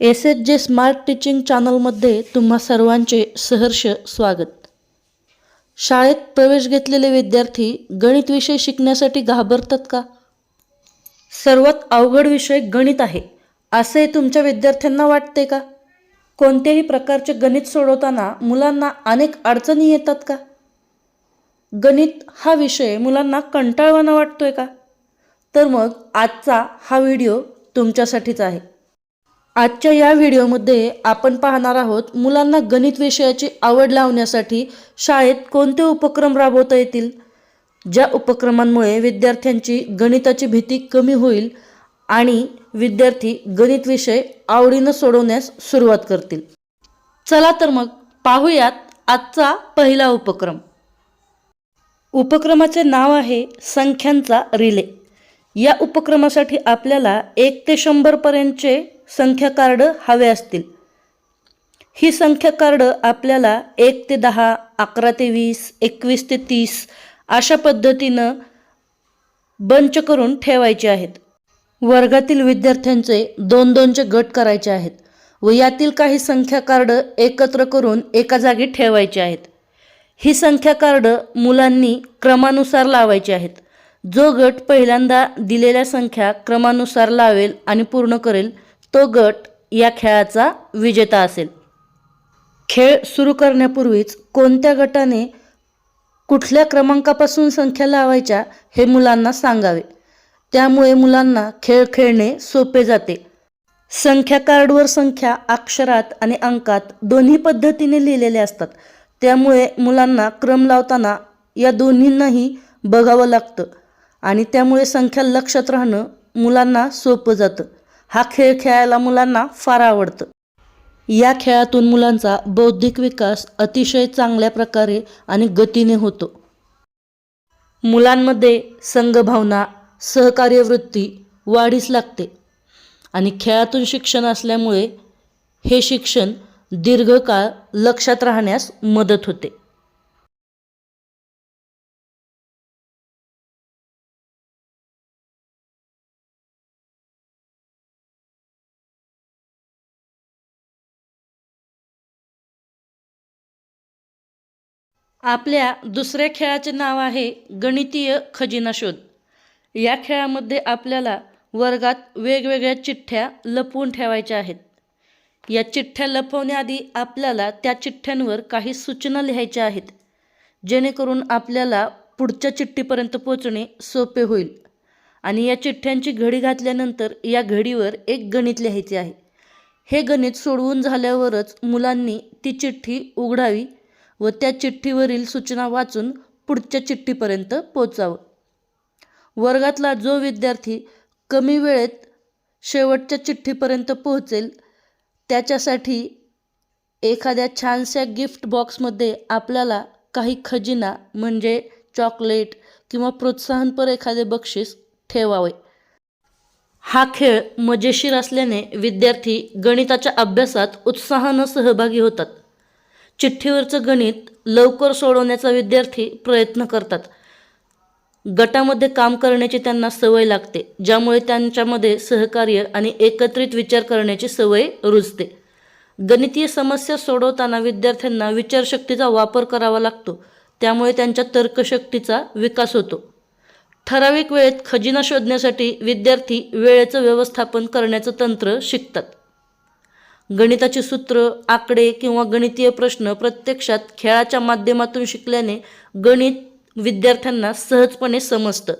S H J smart teaching चॅनलमध्ये तुम्हा सर्वांचे सहर्ष स्वागत. शाळेत प्रवेश घेतलेले विद्यार्थी गणित विषय शिकण्यासाठी घाबरतात का? सर्वात अवघड विषय गणित आहे असे तुमच्या विद्यार्थ्यांना वाटते का? कोणत्याही प्रकारचे गणित सोडवताना मुलांना अनेक अडचणी येतात का? गणित हा विषय मुलांना कंटाळवाना वाटतोय का? तर मग आजचा हा व्हिडिओ तुमच्यासाठीच आहे. आजच्या या व्हिडिओमध्ये आपण पाहणार आहोत मुलांना गणित विषयाची आवड लावण्यासाठी शाळेत कोणते उपक्रम राबवता येतील? ज्या उपक्रमांमुळे विद्यार्थ्यांची गणिताची भीती कमी होईल आणि विद्यार्थी गणित विषय आवडीनं सोडवण्यास सुरुवात करतील. चला तर मग पाहूयात आजचा पहिला उपक्रम. उपक्रमाचे नाव आहे संख्यांचा रिले. या उपक्रमासाठी आपल्याला एक ते शंभरपर्यंतचे संख्या कार्ड हवे असतील. ही संख्या कार्ड आपल्याला एक ते दहा अकरा ते वीस एकवीस ते तीस अशा पद्धतीनं बंच करून ठेवायचे आहेत. वर्गातील विद्यार्थ्यांचे दोन दोनचे गट करायचे आहेत व यातील काही संख्या कार्ड एकत्र करून एका जागी ठेवायचे आहेत. ही संख्या कार्ड मुलांनी क्रमानुसार लावायची आहेत. जो गट पहिल्यांदा दिलेल्या संख्या क्रमानुसार लावेल आणि पूर्ण करेल तो गट या खेळाचा विजेता असेल. खेळ सुरू करण्यापूर्वीच कोणत्या गटाने कुठल्या क्रमांकापासून संख्या लावायच्या हे मुलांना सांगावे. त्यामुळे मुलांना खेळ खेळणे सोपे जाते. संख्या कार्डवर संख्या अक्षरात आणि अंकात दोन्ही पद्धतीने लिहिलेल्या असतात. त्यामुळे मुलांना क्रम लावताना या दोन्हींनाही बघावं लागतं आणि त्यामुळे संख्या लक्षात राहणं मुलांना सोपं जातं. हा खेळ खेळायला मुलांना फार आवडतं. या खेळातून मुलांचा बौद्धिक विकास अतिशय चांगल्या प्रकारे आणि गतीने होतो. मुलांमध्ये संघभावना सहकार्यवृत्ती वाढीस लागते आणि खेळातून शिक्षण असल्यामुळे हे शिक्षण दीर्घकाळ लक्षात राहण्यास मदत होते. आपल्या दुसऱ्या खेळाचे नाव आहे गणितीय खजिना शोध. या खेळामध्ये आपल्याला वर्गात वेगवेगळ्या चिठ्ठ्या लपवून ठेवायच्या आहेत. या चिठ्ठ्या लपवण्याआधी आपल्याला त्या चिठ्ठ्यांवर काही सूचना लिहायच्या आहेत जेणेकरून आपल्याला पुढच्या चिठ्ठीपर्यंत पोचणे सोपे होईल. आणि या चिठ्ठ्यांची घडी घातल्यानंतर या घडीवर एक गणित लिहायचे आहे. हे गणित सोडवून झाल्यावरच मुलांनी ती चिठ्ठी उघडावी व त्या चिठ्ठीवरील सूचना वाचून पुढच्या चिठ्ठीपर्यंत पोचावं वर्गातला जो विद्यार्थी कमी वेळेत शेवटच्या चिठ्ठीपर्यंत पोहोचेल त्याच्यासाठी एखाद्या छानशा गिफ्ट बॉक्समध्ये आपल्याला काही खजिना म्हणजे चॉकलेट किंवा प्रोत्साहनपर एखादे बक्षीस ठेवावे. हा खेळ मजेशीर असल्याने विद्यार्थी गणिताच्या अभ्यासात उत्साहानं सहभागी होतात. चिठ्ठीवरचं गणित लवकर सोडवण्याचा विद्यार्थी प्रयत्न करतात. गटामध्ये काम करण्याची त्यांना सवय लागते ज्यामुळे त्यांच्यामध्ये सहकार्य आणि एकत्रित विचार करण्याची सवय रुजते. गणितीय समस्या सोडवताना विद्यार्थ्यांना विचारशक्तीचा वापर करावा लागतो त्यामुळे त्यांच्या तर्कशक्तीचा विकास होतो. ठराविक वेळेत खजिना शोधण्यासाठी विद्यार्थी वेळेचं व्यवस्थापन करण्याचं तंत्र शिकतात. गणिताची सूत्र आकडे किंवा गणितीय प्रश्न प्रत्यक्षात खेळाच्या माध्यमातून शिकल्याने गणित विद्यार्थ्यांना सहजपणे समजतं.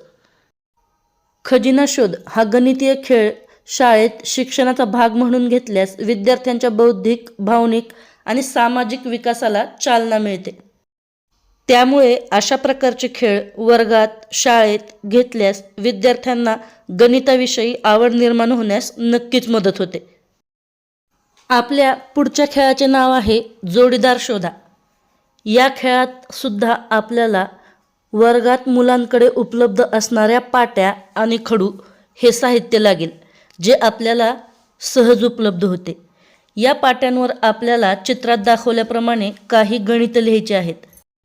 खजिना शोध हा गणितीय खेळ शाळेत शिक्षणाचा भाग म्हणून घेतल्यास विद्यार्थ्यांच्या बौद्धिक भावनिक आणि सामाजिक विकासाला चालना मिळते. त्यामुळे अशा प्रकारचे खेळ वर्गात शाळेत घेतल्यास विद्यार्थ्यांना गणिताविषयी आवड निर्माण होण्यास नक्कीच मदत होते. आपल्या पुढच्या खेळाचे नाव आहे जोडीदार शोधा. या खेळात सुद्धा आपल्याला वर्गात मुलांकडे उपलब्ध असणाऱ्या पाट्या आणि खडू हे साहित्य लागेल जे आपल्याला सहज उपलब्ध होते. या पाट्यांवर आपल्याला चित्रात दाखवल्याप्रमाणे काही गणितं लिहायची आहेत.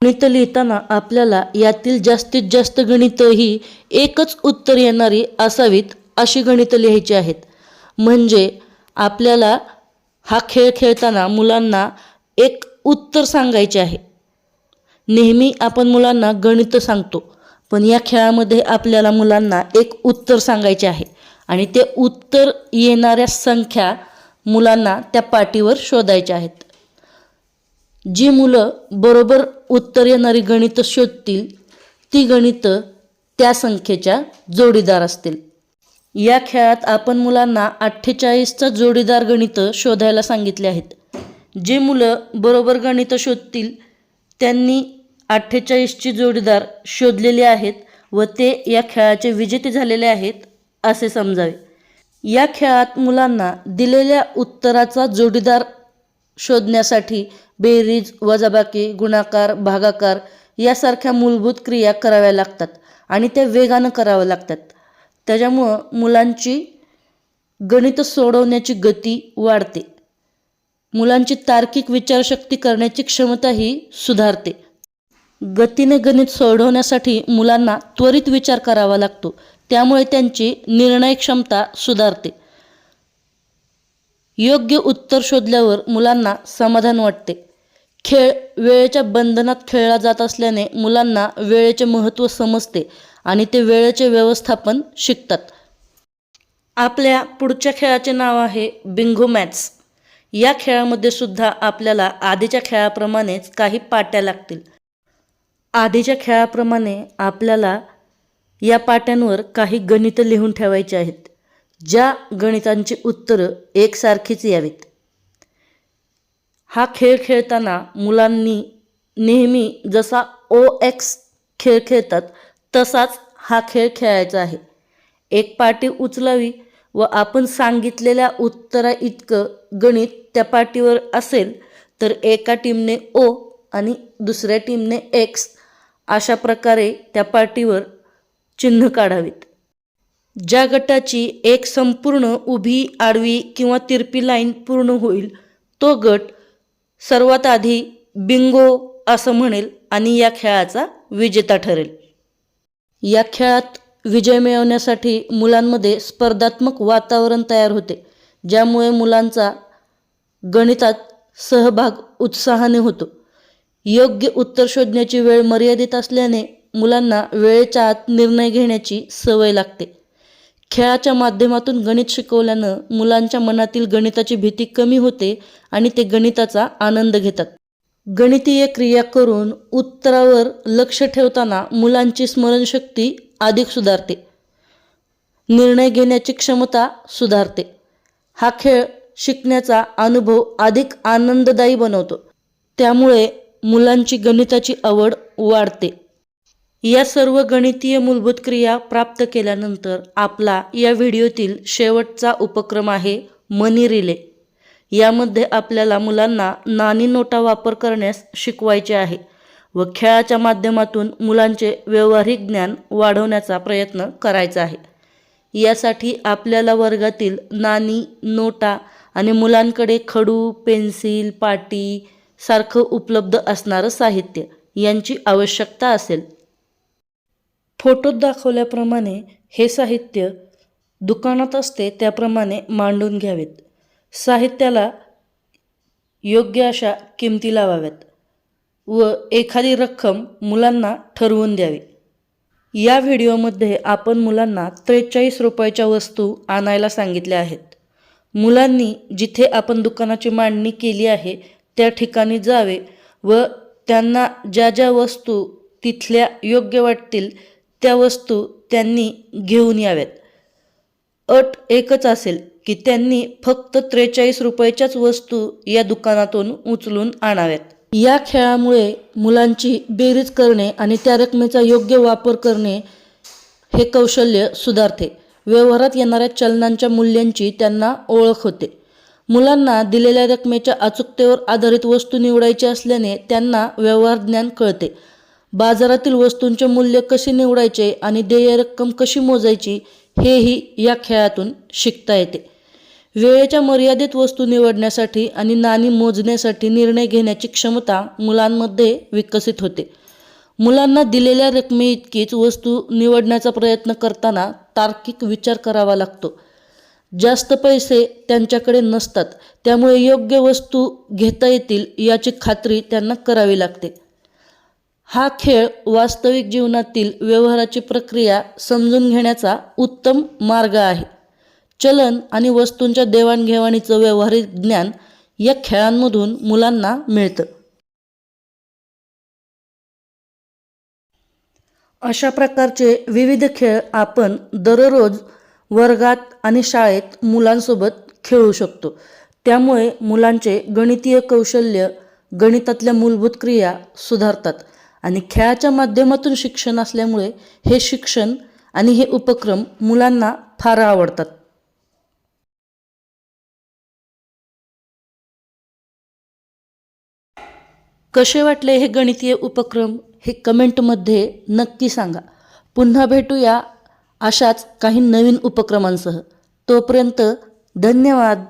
गणितं लिहिताना आपल्याला यातील जास्तीत जास्त गणितं ही एकच उत्तर येणारी असावीत अशी गणितं लिहायची आहेत. म्हणजे आपल्याला हा खेळ खेळताना मुलांना एक उत्तर सांगायचे आहे. नेहमी आपण मुलांना गणित सांगतो पण या खेळामध्ये आपल्याला मुलांना एक उत्तर सांगायचे आहे आणि ते उत्तर येणाऱ्या संख्या मुलांना त्या पाटीवर शोधायच्या आहेत. जी मुलं बरोबर उत्तर येणारी गणितं शोधतील ती गणितं त्या संख्येच्या जोडीदार असतील. या खेळात आपण मुलांना अठ्ठेचाळीसचा जोडीदार गणितं शोधायला सांगितले आहेत. जे मुलं बरोबर गणितं शोधतील त्यांनी अठ्ठेचाळीसची जोडीदार शोधलेले आहेत व ते या खेळाचे विजेते झालेले आहेत असे समजावे. या खेळात मुलांना दिलेल्या उत्तराचा जोडीदार शोधण्यासाठी बेरीज वजाबाकी गुणाकार भागाकार यासारख्या मूलभूत क्रिया कराव्या लागतात आणि त्या वेगानं कराव्या लागतात. त्याच्यामुळं मुलांची गणित सोडवण्याची गती वाढते. मुलांची तार्किक विचारशक्ती करण्याची क्षमताही सुधारते. गतीने गणित सोडवण्यासाठी मुलांना त्वरित विचार करावा लागतो. त्यामुळे त्यांची निर्णय क्षमता सुधारते. योग्य उत्तर शोधल्यावर मुलांना समाधान वाटते. खेळ वेळेच्या बंधनात खेळला जात असल्याने मुलांना वेळेचे महत्त्व समजते. आणि ते वेळेचे व्यवस्थापन शिकतात. आपल्या पुढच्या खेळाचे नाव आहे बिंगो मॅथ्स या खेळामध्ये सुद्धा आपल्याला आधीच्या खेळाप्रमाणेच काही पाट्या लागतील. आधीच्या खेळाप्रमाणे आपल्याला या पाट्यांवर काही गणितं लिहून ठेवायची आहेत ज्या गणितांची उत्तरं एकसारखीच यावीत. हा खेळ खेळताना मुलांनी नेहमी जसा ओ एक्स खेळ खेळतात तसाच हा खेळ खेळायचा आहे. एक पाटी उचलावी व आपण सांगितलेल्या उत्तरा इतकं गणित त्या पाटीवर असेल तर एका टीमने ओ आणि दुसऱ्या टीमने एक्स अशा प्रकारे त्या पाटीवर चिन्ह काढावीत. ज्या गटाची एक संपूर्ण उभी आडवी किंवा तिरपी लाईन पूर्ण होईल तो गट सर्वात आधी बिंगो असं म्हणेल आणि या खेळाचा विजेता ठरेल. या खेळात विजय मिळवण्यासाठी मुलांमध्ये स्पर्धात्मक वातावरण तयार होते ज्यामुळे मुलांचा गणितात सहभाग उत्साहाने होतो. योग्य उत्तर शोधण्याची वेळ मर्यादित असल्याने मुलांना वेळेच्या आत निर्णय घेण्याची सवय लागते. खेळाच्या माध्यमातून गणित शिकवल्यानं मुलांच्या मनातील गणिताची भीती कमी होते आणि ते गणिताचा आनंद घेतात. गणितीय क्रिया करून उत्तरावर लक्ष ठेवताना मुलांची स्मरणशक्ती अधिक सुधारते. निर्णय घेण्याची क्षमता सुधारते. हा खेळ शिकण्याचा अनुभव अधिक आनंददायी बनवतो. त्यामुळे मुलांची गणिताची आवड वाढते. या सर्व गणितीय मूलभूत क्रिया प्राप्त केल्यानंतर आपला या व्हिडिओतील शेवटचा उपक्रम आहे मनी रिले. यामध्ये आपल्याला मुलांना नाणी नोटा वापर करण्यास शिकवायचे आहे व खेळाच्या माध्यमातून मुलांचे व्यावहारिक ज्ञान वाढवण्याचा प्रयत्न करायचा आहे. यासाठी आपल्याला वर्गातील नाणी नोटा आणि मुलांकडे खडू पेन्सिल पाटी सारखं उपलब्ध असणारं साहित्य यांची आवश्यकता असेल. फोटोत दाखवल्याप्रमाणे हे साहित्य दुकानात असते त्याप्रमाणे मांडून घ्यावेत. साहित्याला योग्य अशा किमती लावाव्यात व एखादी रक्कम मुलांना ठरवून द्यावी. या व्हिडिओमध्ये आपण मुलांना त्रेचाळीस रुपयाच्या वस्तू आणायला सांगितल्या आहेत. मुलांनी जिथे आपण दुकानाची मांडणी केली आहे त्या ठिकाणी जावे व त्यांना ज्या ज्या वस्तू तिथल्या योग्य वाटतील त्या वस्तू त्यांनी घेऊन याव्यात. अट एकच असेल की त्यांनी फक्त त्रेचाळीस रुपयाच्याच वस्तू या दुकानातून उचलून आणाव्यात. या खेळामुळे मुलांची बेरीज करणे आणि त्या रकमेचा योग्य वापर करणे हे कौशल्य सुधारते. व्यवहारात येणाऱ्या चलनांच्या मूल्यांची त्यांना ओळख होते. मुलांना दिलेल्या रकमेच्या अचूकतेवर आधारित वस्तू निवडायची असल्याने त्यांना व्यवहार ज्ञान कळते. बाजारातील वस्तूंचे मूल्य कसे निवडायचे आणि देय रक्कम कशी मोजायची हेही या खेळातून शिकता येते. वेळेच्या मर्यादित वस्तू निवडण्यासाठी आणि नाणी मोजण्यासाठी निर्णय घेण्याची क्षमता मुलांमध्ये विकसित होते. मुलांना दिलेल्या रकमेइतकीच वस्तू निवडण्याचा प्रयत्न करताना तार्किक विचार करावा लागतो. जास्त पैसे त्यांच्याकडे नसतात त्यामुळे योग्य वस्तू घेता येतील याची खात्री त्यांना करावी लागते. हा खेळ वास्तविक जीवनातील व्यवहाराची प्रक्रिया समजून घेण्याचा उत्तम मार्ग आहे. चलन आणि वस्तूंच्या देवाणघेवाणीचं व्यवहारिक ज्ञान या खेळांमधून मुलांना मिळतं. अशा प्रकारचे विविध खेळ आपण दररोज वर्गात आणि शाळेत मुलांसोबत खेळू शकतो. त्यामुळे मुलांचे गणितीय कौशल्य गणितातल्या मूलभूत क्रिया सुधारतात आणि खेळाच्या माध्यमातून शिक्षण असल्यामुळे हे शिक्षण आणि हे उपक्रम मुलांना फार आवडतात. कसे वाटले हे गणितीय उपक्रम हे कमेंटमध्ये नक्की सांगा. पुन्हा भेटूया अशाच काही नवीन उपक्रमांसह. तोपर्यंत धन्यवाद.